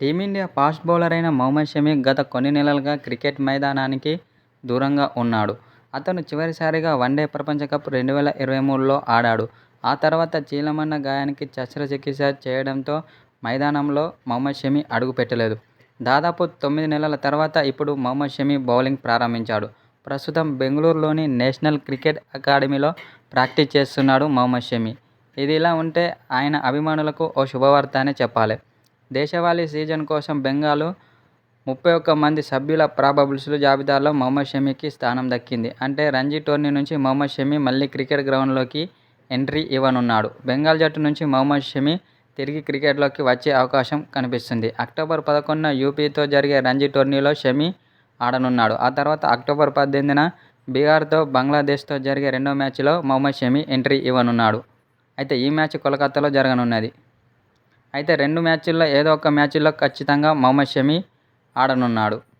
Team India fast bowler అయిన మొహమ్మద్ షమి గత కొన్ని నెలలుగా క్రికెట్ మైదానానికి దూరంగా ఉన్నాడు. అతను చివరిసారిగా వన్డే ప్రపంచ కప్ రెండు వేల ఇరవై మూడులో ఆడాడు. ఆ తర్వాత చీలమన్న గాయానికి శస్త్రచికిత్స చేయడంతో మైదానంలో మొహమ్మద్ షమి అడుగుపెట్టలేదు. దాదాపు తొమ్మిది నెలల తర్వాత ఇప్పుడు మొహమ్మద్ షమి బౌలింగ్ ప్రారంభించాడు. ప్రస్తుతం బెంగళూరులోని నేషనల్ క్రికెట్ అకాడమీలో ప్రాక్టీస్ చేస్తున్నాడు మొహమ్మద్ షమి. ఇదిలా ఉంటే ఆయన అభిమానులకు ఓ శుభవార్త అనే చెప్పాలి. దేశవాళీ సీజన్ కోసం బెంగాల్ ముప్పై ఒక్క మంది సభ్యుల ప్రాబబుల్స్ల జాబితాలో మొహమ్మద్ షమికి స్థానం దక్కింది. అంటే రంజీ టోర్నీ నుంచి మొహమ్మద్ షమీ మళ్ళీ క్రికెట్ గ్రౌండ్లోకి ఎంట్రీ ఇవ్వనున్నాడు. బెంగాల్ జట్టు నుంచి మహమ్మద్ షమీ తిరిగి క్రికెట్లోకి వచ్చే అవకాశం కనిపిస్తుంది. అక్టోబర్ పదకొండున యూపీతో జరిగే రంజీ టోర్నీలో షమీ ఆడనున్నాడు. ఆ తర్వాత అక్టోబర్ పద్దెనిమిదిన బీహార్తో, బంగ్లాదేశ్తో జరిగే రెండో మ్యాచ్లో మొహమ్మద్ షమీ ఎంట్రీ ఇవ్వనున్నాడు. అయితే ఈ మ్యాచ్ కోలకత్తాలో జరగనున్నది. అయితే రెండు మ్యాచ్ల్లో ఏదో ఒక మ్యాచ్లో ఖచ్చితంగా మొహమ్మద్ షమి ఆడనున్నాడు.